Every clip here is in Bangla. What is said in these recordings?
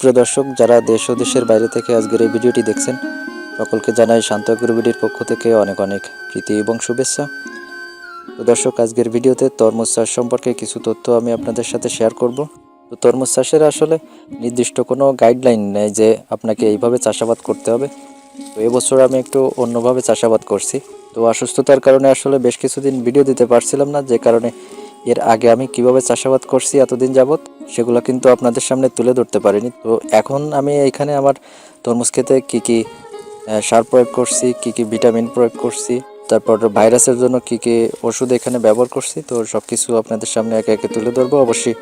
প্রিয় দর্শক, যারা দেশ ও দেশের বাইরে থেকে আজকের এই ভিডিওটি দেখছেন, সকলকে জানাই শান্ত গুরুবিডির পক্ষ থেকে অনেক অনেক প্রীতি এবং শুভেচ্ছা। তো দর্শক, আজকের ভিডিওতে তরমুজ চাষ সম্পর্কে কিছু তথ্য আমি আপনাদের সাথে শেয়ার করব। তো তরমুজ চাষের আসলে নির্দিষ্ট কোনো গাইডলাইন নেই যে আপনাকে এইভাবে চাষাবাদ করতে হবে। তো এবছর আমি একটু অন্যভাবে চাষাবাদ করছি। তো অসুস্থতার কারণে আসলে বেশ কিছুদিন ভিডিও দিতে পারছিলাম না, যে কারণে এর আগে আমি কীভাবে চাষাবাদ করছি এতদিন যাবত সেগুলো কিন্তু আপনাদের সামনে তুলে ধরতে পারিনি। তো এখন আমি এখানে আমার তরমুজ খেতে কী কী সার প্রয়োগ করছি, কী কী ভিটামিন প্রয়োগ করছি, তারপর ভাইরাসের জন্য কী কী ওষুধ এখানে ব্যবহার করছি, তো সব কিছু আপনাদের সামনে একে একে তুলে ধরবো। অবশ্যই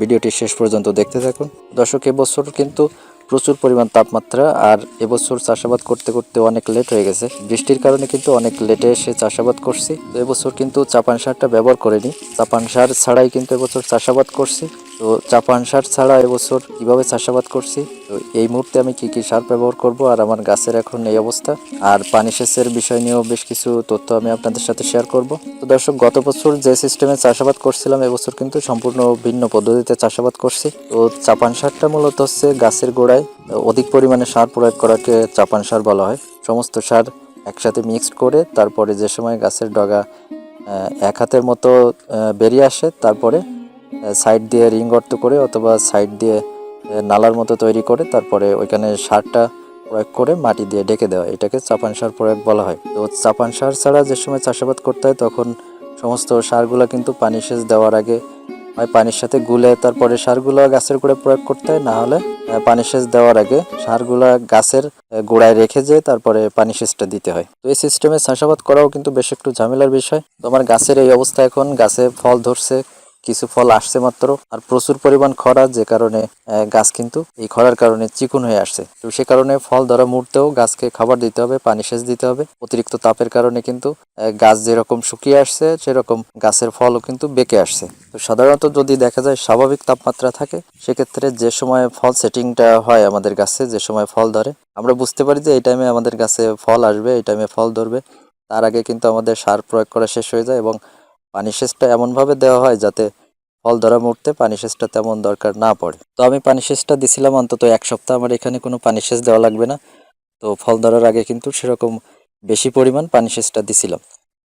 ভিডিওটি শেষ পর্যন্ত দেখতে থাকুন। দর্শক, এবছর কিন্তু প্রচুর পরিমাণ তাপমাত্রা আর এবছর চাষাবাদ করতে করতে অনেক লেট হয়ে গেছে। বৃষ্টির কারণে কিন্তু অনেক লেটে এসে চাষাবাদ করছি। তো এবছর কিন্তু চাপান সারটা ব্যবহার করিনি। চাপান সার ছাড়াই কিন্তু এবছর চাষাবাদ করছি। তো চাপান সার ছাড়া এবছর কীভাবে চাষাবাদ করছি? তো এই মুহূর্তে আমি কি কি সার ব্যবহার করব আর আমার গাছের এখন এই অবস্থা? আর পানি সেচের বিষয় নিয়েও বেশ কিছু তথ্য আমি আপনাদের সাথে শেয়ার করব। তো দর্শক, গত বছর যে সিস্টেমে চাষাবাদ করছিলাম, এবছর কিন্তু সম্পূর্ণ ভিন্ন পদ্ধতিতে চাষাবাদ করছি। তো চাপান সারটা মূলত হচ্ছে গাছের গোড়ায় অধিক পরিমাণে সার প্রয়োগ করাকে চাপান সার বলা হয়। সমস্ত সার একসাথে মিক্সড করে তারপরে যে সময় গাছের ডগা এক হাতের মতো বেরিয়ে আসে, তারপরে সাইড দিয়ে রিং গর্ত করে অথবা সাইড দিয়ে নালার মতো তৈরি করে তারপরে ওইখানে সারটা প্রয়োগ করে মাটি দিয়ে ডেকে দেওয়া এটাকে চাপান সার প্রয়োগ বলা হয়। তো চাপান সার ছাড়া যে সময় চাষাবাদ করতে হয় তখন সমস্ত সারগুলো কিন্তু পানি সেচ দেওয়ার আগে, হয় পানির সাথে গুলে তারপরে সারগুলো গাছের গোড়ায় প্রয়োগ করতে হয়, না হলে পানি সেচ দেওয়ার আগে সারগুলা গাছের গোড়ায় রেখে যেয়ে তারপরে পানি সেচটা দিতে হয়। তো এই সিস্টেমে চাষাবাদ করাও কিন্তু বেশ একটু ঝামেলার বিষয়। তো আমার গাছের এই অবস্থা এখন, গাছে ফল ধরছে কিছু ফল আসছে মাত্র আর প্রচুর পরিমাণ খরা যে কারণে গাছ কিন্তু এই খরার কারণে চিকুন হয়ে আসছে। তো সে কারণে ফল ধরা মুহূর্তেও গাছকে খাবার দিতে হবে, পানি সেচ দিতে হবে। অতিরিক্ত তাপের কারণে কিন্তু গাছ যেরকম শুকিয়ে আসছে, সেরকম গাছের ফলও কিন্তু বেঁকে আসছে। তো সাধারণত যদি দেখা যায় স্বাভাবিক তাপমাত্রা থাকে, সেক্ষেত্রে যে সময় ফল সেটিংটা হয় আমাদের গাছে, যে সময় ফল ধরে, আমরা বুঝতে পারি যে এই টাইমে আমাদের গাছে ফল আসবে, এই টাইমে ফল ধরবে। তার আগে কিন্তু আমাদের সার প্রয়োগ করা শেষ হয়ে যায় এবং পানি সেচটা এমনভাবে দেওয়া হয় যাতে ফল ধরা মুহূর্তে পানি সেচটা তেমন দরকার না পড়ে। তো আমি পানি সেচটা দিছিলাম অন্তত এক সপ্তাহ, আমার এখানে কোনো পানি সেচ দেওয়া লাগবে না। তো ফল ধরার আগে কিন্তু সেরকম বেশি পরিমাণ পানি সেচটা দিছিলাম।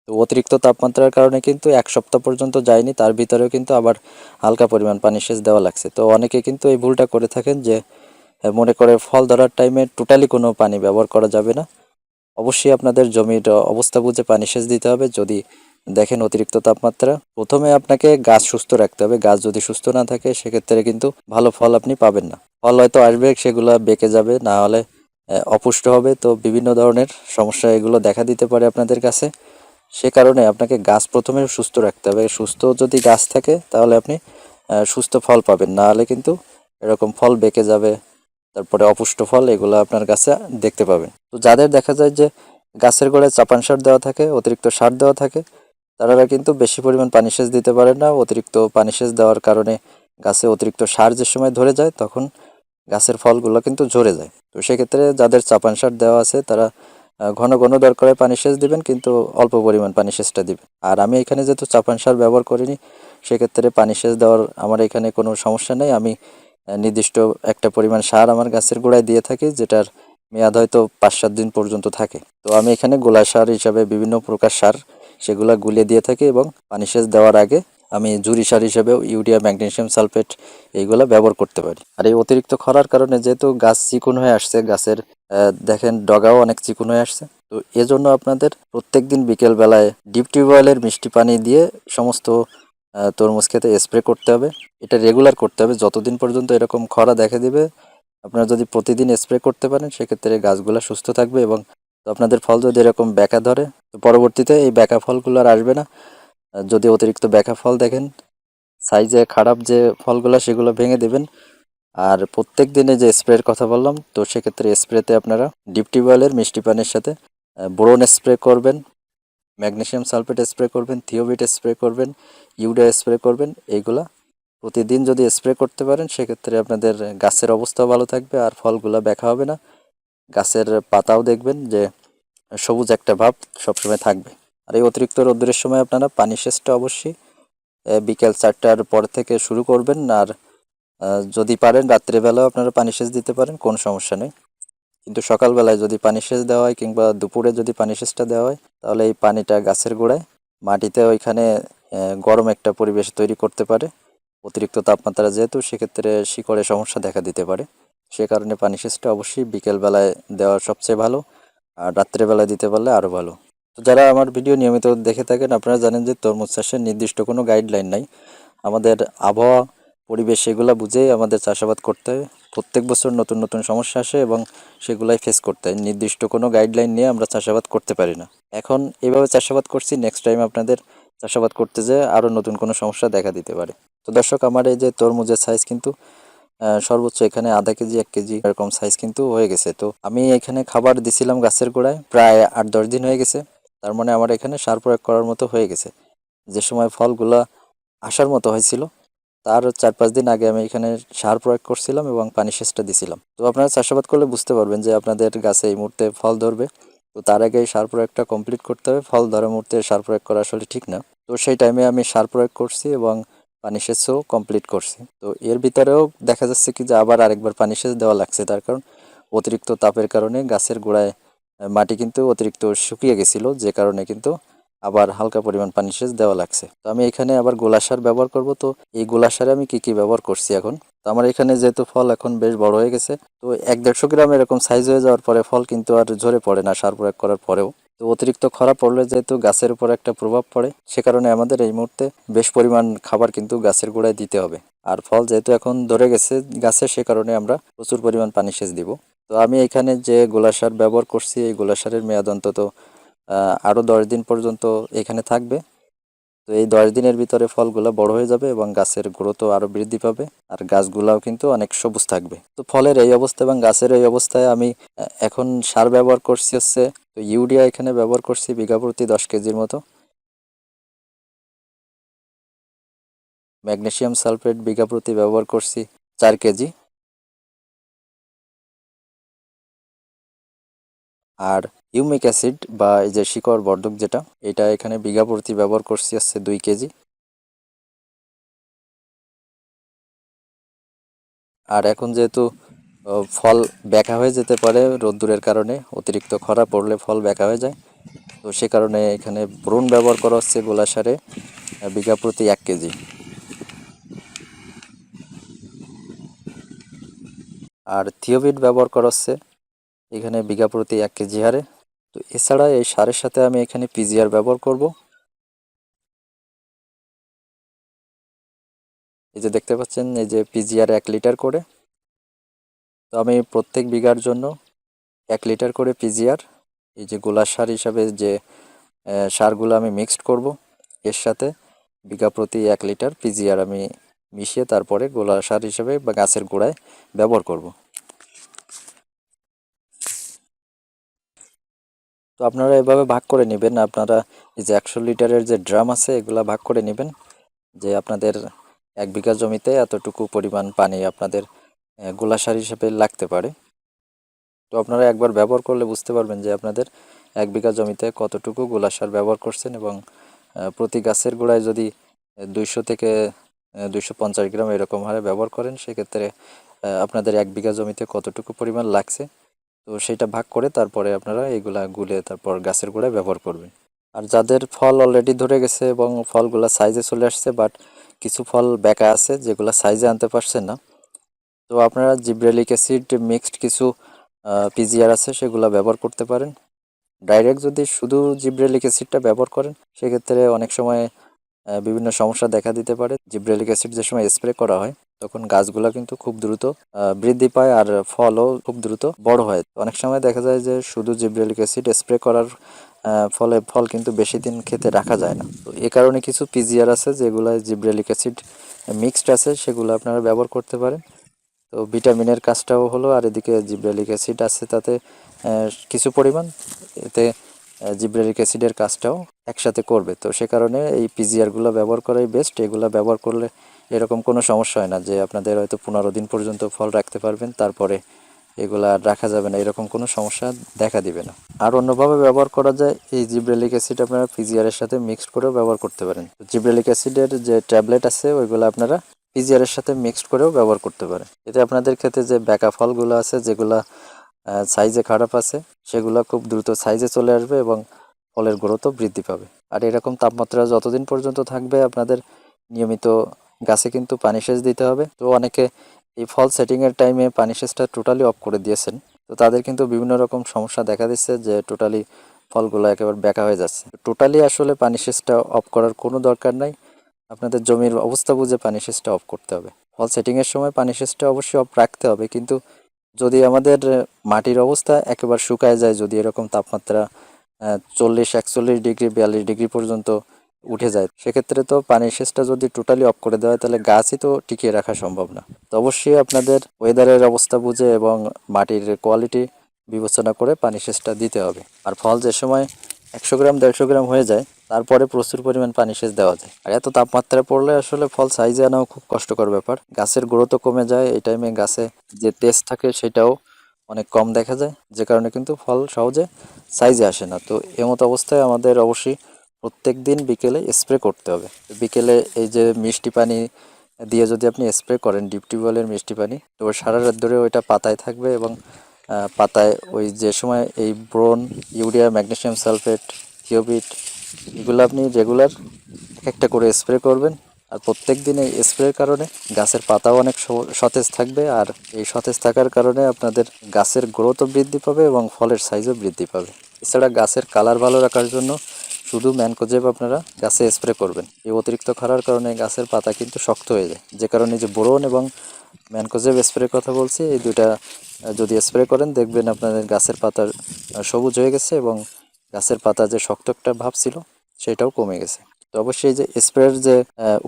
তো অতিরিক্ত তাপমাত্রার কারণে কিন্তু এক সপ্তাহ পর্যন্ত যায়নি, তার ভিতরেও কিন্তু আবার হালকা পরিমাণ পানি সেচ দেওয়া লাগছে। তো অনেকে কিন্তু এই ভুলটা করে থাকেন যে মনে করে ফল ধরার টাইমে টোটালি কোনো পানি ব্যবহার করা যাবে না। অবশ্যই আপনাদের জমির অবস্থা বুঝে পানি সেচ দিতে হবে। যদি দেখেন অতিরিক্ত তাপমাত্রা। প্রথমে আপনাকে গাছ সুস্থ রাখতে হবে। গাছ যদি সুস্থ না থাকে, সেক্ষেত্রে কিন্তু ভালো ফল আপনি পাবেন না। ফল হয়তো আসবে, সেগুলো বেঁকে যাবে, না হলে অপুষ্ট হবে। তো বিভিন্ন ধরনের সমস্যা এগুলো দেখা দিতে পারে আপনাদের কাছে। সে কারণে আপনাকে গাছ প্রথমে সুস্থ রাখতে হবে। সুস্থ যদি গাছ থাকে, তাহলে আপনি সুস্থ ফল পাবেন। না হলে কিন্তু এরকম ফল বেঁকে যাবে, তারপরে অপুষ্ট ফল, এগুলো আপনার গাছে দেখতে পাবেন। তো যাদের দেখা যায় যে গাছের গোড়ায় চাপান সার দেওয়া থাকে, অতিরিক্ত সার দেওয়া থাকে তারা কিন্তু বেশি পরিমাণ পানি সেচ দিতে পারে না। অতিরিক্ত পানি সেচ দেওয়ার কারণে গাছে অতিরিক্ত সার যে সময় ধরে যায়, তখন গাছের ফলগুলো কিন্তু ঝরে যায়। তো সেক্ষেত্রে যাদের চাপান সার দেওয়া আছে, তারা ঘন ঘন দরকারে পানি সেচ দিবেন, কিন্তু অল্প পরিমাণ পানি সেচটা দিবেন। আর আমি এখানে যেহেতু চাপান সার ব্যবহার করিনি, সেক্ষেত্রে পানি সেচ দেওয়ার আমার এখানে কোনো সমস্যা নেই। আমি নির্দিষ্ট একটা পরিমাণ সার আমার গাছের গোড়ায় দিয়ে থাকি, যেটার মেয়াদ হয়তো পাঁচ সাত দিন পর্যন্ত থাকে। তো আমি এখানে গোলা সার হিসাবে বিভিন্ন প্রকার সার সেগুলা গুলিয়ে দিয়ে থাকি এবং পানি সেচ দেওয়ার আগে আমি জুরি সার হিসেবেও ইউরিয়া, ম্যাগনেশিয়াম সালফেট এইগুলা ব্যবহার করতে পারি। আর এই অতিরিক্ত খরার কারণে যেহেতু গাছ চিকুন হয়ে আসছে, গাছের দেখেন ডগাও অনেক চিকুন হয়ে আসছে, তো এজন্য আপনাদের প্রত্যেক দিন বিকেলবেলায় ডিপ টিউবওয়েলের মিষ্টি পানি দিয়ে সমস্ত তরমুজ খেতে স্প্রে করতে হবে। এটা রেগুলার করতে হবে। যতদিন পর্যন্ত এরকম খরা দেখা দিবে, আপনারা যদি প্রতিদিন স্প্রে করতে পারেন, সেক্ষেত্রে গাছগুলো সুস্থ থাকবে এবং তো আপনাদের ফল যদি এরকম ব্যাকা ধরে, তো পরবর্তীতে এই ব্যাকা ফলগুলো আর আসবে না। যদি অতিরিক্ত ব্যাকা ফল দেখেন সাইজে খারাপ যে ফলগুলো, সেগুলো ভেঙে দেবেন। আর প্রত্যেক দিনে যে স্প্রের কথা বললাম, তো সেক্ষেত্রে স্প্রেতে আপনারা ডিপ টিউবওয়েলের মিষ্টি পানির সাথে বোরন স্প্রে করবেন ম্যাগনেসিয়াম সালফেট স্প্রে করবেন থিওবিট স্প্রে করবেন ইউরিয়া স্প্রে করবেন, এইগুলা প্রতিদিন যদি স্প্রে করতে পারেন, সেক্ষেত্রে আপনাদের গাছের অবস্থাও ভালো থাকবে আর ফলগুলো ব্যাকা হবে না। গাছের পাতাও দেখবেন যে সবুজ একটা ভাব সবসময় থাকবে। আর এই অতিরিক্ত রোদ্রের সময় আপনারা পানি সেচটা অবশ্যই বিকেল চারটার পর থেকে শুরু করবেন। আর যদি পারেন, রাত্রেবেলাও আপনারা পানি সেচ দিতে পারেন, কোনো সমস্যা নেই। কিন্তু সকালবেলায় যদি পানি সেচ দেওয়া হয় কিংবা দুপুরে যদি পানি সেচটা দেওয়া হয়, তাহলে এই পানিটা গাছের গোড়ায়, মাটিতে ওইখানে গরম একটা পরিবেশ তৈরি করতে পারে। অতিরিক্ত তাপমাত্রা যেহেতু, সেক্ষেত্রে শিকড়ে সমস্যা দেখা দিতে পারে। সে কারণে পানি সেচটা অবশ্যই বিকেলবেলায় দেওয়া সবচেয়ে ভালো, আর রাত্রেবেলায় দিতে পারলে আরও ভালো। তো যারা আমার ভিডিও নিয়মিত দেখে থাকেন, আপনারা জানেন যে তরমুজ চাষের নির্দিষ্ট কোনো গাইডলাইন নাই। আমাদের আবহাওয়া, পরিবেশ এগুলা বুঝেই আমাদের চাষাবাদ করতে হয়। প্রত্যেক বছর নতুন নতুন সমস্যা আসে এবং সেগুলাই ফেস করতে হয়। নির্দিষ্ট কোনো গাইডলাইন নিয়ে আমরা চাষাবাদ করতে পারি না। এখন এভাবে চাষাবাদ করছি নেক্সট টাইম আপনাদের চাষাবাদ করতে যেয়ে আরও নতুন কোনো সমস্যা দেখা দিতে পারে। তো দর্শক, আমার এই যে তরমুজের সাইজ কিন্তু সর্বোচ্চ এখানে আধা কেজি, এক কেজি এরকম সাইজ কিন্তু হয়ে গেছে। তো আমি এখানে খাবার দিছিলাম গাছের গোড়ায়, প্রায় আট, দশ দিন হয়ে গেছে। তার মানে আমার এখানে সার প্রয়োগ করার মতো হয়ে গেছে। যে সময় ফলগুলা আসার মতো হয়েছিল, তার চার, পাঁচ দিন আগে আমি এখানে সার প্রয়োগ করছিলাম এবং পানি সেচটা দিছিলাম। তো আপনারা চাষাবাদ করলে বুঝতে পারবেন যে আপনাদের গাছে এই মুহূর্তে ফল ধরবে। তো তার আগে সার প্রয়োগটা কমপ্লিট করতে হবে। ফল ধরার মুহূর্তে সার প্রয়োগ করা আসলে ঠিক না। তো সেই টাইমে আমি সার প্রয়োগ করছি এবং পানি সেচও কমপ্লিট করছি। তো এর ভিতরেও দেখা যাচ্ছে কি যে আবার আরেকবার পানি সেচ দেওয়া লাগছে। তার কারণ অতিরিক্ত তাপের কারণে গাছের গোড়ায় মাটি কিন্তু অতিরিক্ত শুকিয়ে গেছিল, যে কারণে কিন্তু আবার হালকা পরিমাণ পানি সেচ দেওয়া লাগছে। তো আমি এখানে আবার গোলা সার ব্যবহার করব। তো এই গোলা সারে আমি কি কি ব্যবহার করছি এখন? তো আমার এখানে যেহেতু ফল এখন বেশ বড় হয়ে গেছে, তো এক দেড়শো গ্রাম এরকম সাইজ হয়ে যাওয়ার পরে ফল কিন্তু আর ঝরে পড়ে না, সার প্রয়োগ করার পরেও। তো অতিরিক্ত খরা পড়লে যেহেতু গাছের উপর একটা প্রভাব পড়ে, সে কারণে আমাদের এই মুহূর্তে বেশ পরিমাণ খাবার কিন্তু গাছের গোড়ায় দিতে হবে। আর ফল যেহেতু এখন ধরে গেছে গাছে, সে কারণে আমরা প্রচুর পরিমাণ পানি সেচ দিব। তো আমি এখানে যে গোলাসার ব্যবহার করছি, এই গোলাসারের মেয়াদ অন্তত আরও দশ দিন পর্যন্ত এখানে থাকবে। তো এই দশ দিনের ভিতরে ফলগুলো বড় হয়ে যাবে এবং গাছের গ্রোথও আরও বৃদ্ধি পাবে আর গাছগুলাও কিন্তু অনেক সবুজ থাকবে। তো ফলের এই অবস্থা এবং গাছের এই অবস্থায় আমি এখন সার ব্যবহার করছি হচ্ছে, তো ইউরিয়া এখানে ব্যবহার করছি বিঘা প্রতি দশ কেজির মতো। ম্যাগনেশিয়াম সালফেট বিঘা প্রতি ব্যবহার করছি চার কেজি। আর ইউমিক অ্যাসিড বা এই যে শিকড় বর্ধক যেটা, এটা এখানে বিঘা প্রতি ব্যবহার করছি হচ্ছে দুই কেজি। আর এখন যেহেতু ফল ব্যাকা হয়ে যেতে পারে রোদ্দুরের কারণে, অতিরিক্ত খরা পড়লে ফল ব্যাকা হয়ে যায়। তো সে কারণে এখানে ব্রুন ব্যবহার করা হচ্ছে গোলা সারে বিঘা প্রতি এক কেজি। আর থিওবিট ব্যবহার করা হচ্ছে, এখানে বিঘা প্রতি এক কেজি হারে। তো এছাড়া এই সারের সাথে আমি এখানে পিজিআর ব্যবহার করব। এই যে দেখতে পাচ্ছেন, এই যে পিজিআর এক লিটার করে। তো আমি প্রত্যেক বিঘার জন্য এক লিটার করে পিজিআর, এই যে গোলা সার হিসাবে যে সারগুলো আমি মিক্সড করব। এর সাথে বিঘা প্রতি এক লিটার পিজিআর আমি মিশিয়ে তারপরে গোলা সার হিসাবে বা গাছের গোড়ায় ব্যবহার করব। তো আপনারা এভাবে ভাগ করে নেবেন। আপনারা এই যে একশো লিটারের যে ড্রাম আছে, এগুলা ভাগ করে নেবেন। যে আপনাদের এক বিঘা জমিতে এতটুকু পরিমাণ পানি আপনাদের গোলা সার হিসেবে লাগতে পারে। তো আপনারা একবার ব্যবহার করলে বুঝতে পারবেন যে আপনাদের এক বিঘা জমিতে কতটুকু গোলা সার ব্যবহার করছেন এবং প্রতি গাছের গোড়ায় যদি দুইশো থেকে দুইশো পঞ্চাশ গ্রাম এরকম হারে ব্যবহার করেন, সেক্ষেত্রে আপনাদের এক বিঘা জমিতে কতটুকু পরিমাণ লাগছে? তো সেটা ভাগ করে তারপরে আপনারা এগুলা গুলে তারপর গাছের গোড়ায় ব্যবহার করবেন। আর যাদের ফল অলরেডি ধরে গেছে এবং ফলগুলা সাইজে চলে আসছে বাট কিছু ফল বেঁকা আছে যেগুলো সাইজে আনতে পারছেন না, তো আপনারা জিব্রেলিক অ্যাসিড মিক্সড কিছু পিজিআর আছে সেগুলো ব্যবহার করতে পারেন। ডাইরেক্ট যদি শুধু জিব্রেলিক অ্যাসিডটা ব্যবহার করেন, সেক্ষেত্রে অনেক সময় বিভিন্ন সমস্যা দেখা দিতে পারে। জিব্রেলিক অ্যাসিড যে সময় স্প্রে করা হয় তখন গাছগুলো কিন্তু খুব দ্রুত বৃদ্ধি পায় আর ফলও খুব দ্রুত বড় হয়। অনেক সময় দেখা যায় যে শুধু জিব্রেলিক অ্যাসিড স্প্রে করার ফলে ফল কিন্তু বেশি দিন খেতে রাখা যায় না। তো এ কারণে কিছু পিজিআর আছে যেগুলো জিব্রেলিক অ্যাসিড মিক্সড আছে, সেগুলো আপনারা ব্যবহার করতে পারেন। তো ভিটামিনের কাজটাও হলো, আর এদিকে জিব্রেলিক অ্যাসিড আছে তাতে কিছু পরিমাণ, এতে জিব্রেলিক অ্যাসিডের কাজটাও একসাথে করবে। তো সে কারণে এই পিজিআরগুলো ব্যবহার করাই বেস্ট এগুলো ব্যবহার করলে এরকম কোনো সমস্যা হয় না যে আপনাদের হয়তো পনেরো দিন পর্যন্ত ফল রাখতে পারবেন, তারপরে এগুলো আর রাখা যাবে না, এরকম কোনো সমস্যা দেখা দিবে না। আর অন্যভাবে ব্যবহার করা যায়, এই জিব্রেলিক অ্যাসিড আপনারা পিজিআর এর সাথে মিক্সড করেও ব্যবহার করতে পারেন। জিব্রেলিক অ্যাসিডের যে ট্যাবলেট আছে, ওইগুলো আপনারা পিজিআরের সাথে মিক্সড করেও ব্যবহার করতে পারে এতে আপনাদের ক্ষেত্রে যে ব্যাকা ফলগুলো আছে, যেগুলা সাইজে খারাপ আছে, সেগুলো খুব দ্রুত সাইজে চলে আসবে এবং ফলের গ্রোথও বৃদ্ধি পাবে। আর এরকম তাপমাত্রা যতদিন পর্যন্ত থাকবে, আপনাদের নিয়মিত গাছে কিন্তু পানি সেচ দিতে হবে। তো অনেকে এই ফল সেটিংয়ের টাইমে পানি সেচটা টোটালি অফ করে দিয়েছেন। তো তাদের কিন্তু বিভিন্ন রকম সমস্যা দেখা দিচ্ছে যে টোটালি ফলগুলো একেবারে বেঁকা হয়ে যাচ্ছে। টোটালি আসলে পানি সেচটা অফ করার কোনো দরকার নাই। আপনাদের জমির অবস্থা বুঝে পানি সেচটা অফ করতে হবে। ফল সেটিংয়ের সময় পানি সেচটা অবশ্যই অফ রাখতে হবে। কিন্তু যদি আমাদের মাটির অবস্থা একেবারে শুকায় যায়, যদি এরকম তাপমাত্রা চল্লিশ, একচল্লিশ ডিগ্রি, বিয়াল্লিশ ডিগ্রি পর্যন্ত উঠে যায়। সেক্ষেত্রে তো পানির সেচটা যদি টোটালি অফ করে দেওয়া হয়, তাহলে গাছই তো টিকিয়ে রাখা সম্ভব না। তো অবশ্যই আপনাদের ওয়েদারের অবস্থা বুঝে এবং মাটির কোয়ালিটি বিবেচনা করে পানি সেচটা দিতে হবে। আর ফল যে সময় একশো গ্রাম, দেড়শো গ্রাম হয়ে যায়, তারপরে প্রচুর পরিমাণ পানি সেচ দেওয়া যায়। আর এত তাপমাত্রা পড়লে আসলে ফল সাইজে আনাও খুব কষ্টকর ব্যাপার। গাছের গ্রোথও কমে যায়, এই টাইমে গাছে যে টেস্ট থাকে সেটাও অনেক কম দেখা যায়। যে কারণে কিন্তু ফল সহজে সাইজে আসে না। তো এমতো অবস্থায় আমাদের অবশ্যই প্রত্যেক দিন বিকেলে স্প্রে করতে হবে। বিকেলে এই যে মিষ্টি পানি দিয়ে যদি আপনি স্প্রে করেন ডিপ টিউবওয়েলের মিষ্টি পানি, তো সারা রাত ধরে ওইটা পাতায় থাকবে এবং পাতায় ওই যে সময় এই ব্রোন, ইউরিয়া ম্যাগনেশিয়াম সালফেট, থিওবিট এগুলো আপনি রেগুলার এক একটা করে স্প্রে করবেন। আর প্রত্যেক দিন এই স্প্রের কারণে গাছের পাতাও অনেক সতেজ থাকবে। আর এই সতেজ থাকার কারণে আপনাদের গাছের গ্রোথও বৃদ্ধি পাবে এবং ফলের সাইজও বৃদ্ধি পাবে। এছাড়া গাছের কালার ভালো রাখার জন্য শুধু ম্যানকোজেব আপনারা, গাছে স্প্রে করবেন। এই অতিরিক্ত খরার কারণে গাছের পাতা কিন্তু শক্ত হয়ে যায়। যে কারণে যে বোরন এবং ম্যানকোজেব স্প্রে কথা বলছি, এই দুইটা যদি স্প্রে করেন, দেখবেন আপনাদের গাছের পাতার সবুজ হয়ে গেছে এবং গাছের পাতা যে শক্ত একটা ভাব ছিল, সেটাও কমে গেছে। তো অবশ্যই যে স্প্রের যে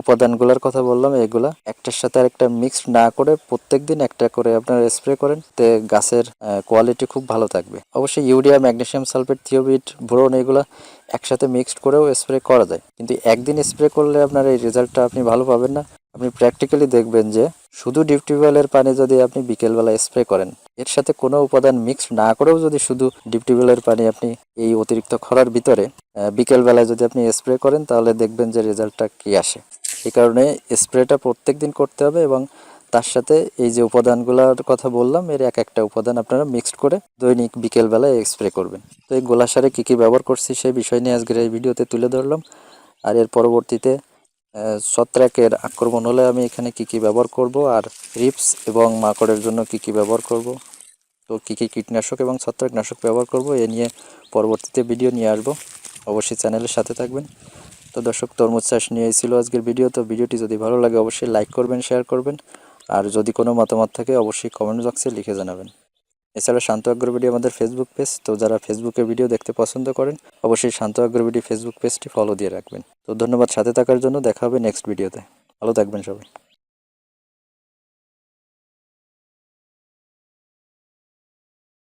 উপাদানগুলোর কথা বললাম, এগুলা একটার সাথে আরেকটা মিক্সড না করে প্রত্যেকদিন একটা করে আপনারা স্প্রে করেন, তে গাছের কোয়ালিটি খুব ভালো থাকবে। অবশ্যই ইউরিয়া ম্যাগনেশিয়াম সালফেট, থিওবিট, বোরন এগুলা একসাথে মিক্সড করেও স্প্রে করা যায়। কিন্তু একদিন স্প্রে করলে আপনার এই রেজাল্টটা আপনি ভালো পাবেন না। আপনি প্র্যাকটিক্যালি দেখবেন যে, শুধু ডিপ টিউবওয়েলের পানি যদি আপনি বিকেলবেলা স্প্রে করেন এর সাথে কোনো উপাদান মিক্স না করেও যদি শুধু ডিপ টিউবওয়েলের পানি আপনি এই অতিরিক্ত খরার ভিতরে বিকেলবেলায় যদি আপনি স্প্রে করেন, তাহলে দেখবেন যে রেজাল্টটা কি আসে। এই কারণে স্প্রেটা প্রত্যেক দিন করতে হবে এবং তার সাথে এই যে উপাদানগুলোর কথা বললাম, এর এক একটা উপাদান আপনারা মিক্সড করে দৈনিক বিকেলবেলায় স্প্রে করবেন। তো এই গোলা সারে কী কী ব্যবহার করছি সেই বিষয় নিয়ে আজকের এই ভিডিওতে তুলে ধরলাম। আর এর পরবর্তীতে ছত্রাকের আক্রমণ হলে আমি এখানে কি কি ব্যবহার করব? আর রিপস এবং মাকড়ের জন্য কি কি ব্যবহার করব? তো কী কী কীটনাশক এবং ছত্রাকনাশক ব্যবহার করব এ নিয়ে পরবর্তীতে ভিডিও নিয়ে আসব। অবশ্যই চ্যানেলের সাথে থাকবেন। তো দর্শক, তরমুজ চাষ নিয়ে ছিল আজকের ভিডিও। তো ভিডিওটি যদি ভালো লাগে, অবশ্যই লাইক করবেন, শেয়ার করবেন। আর যদি কোনো মতামত থাকে, অবশ্যই কমেন্ট বক্সে লিখে জানাবেন। এছাড়া শান্ত আগ্রবিডি আমাদের ফেসবুক পেজ তো যারা ফেসবুকে ভিডিও দেখতে পছন্দ করেন, অবশ্যই শান্ত আগ্রবিডি ফেসবুক পেজটি ফলো দিয়ে রাখবেন। তো ধন্যবাদ সাথে থাকার জন্য, দেখা হবে নেক্সট ভিডিওতে ভালো থাকবেন সবাই।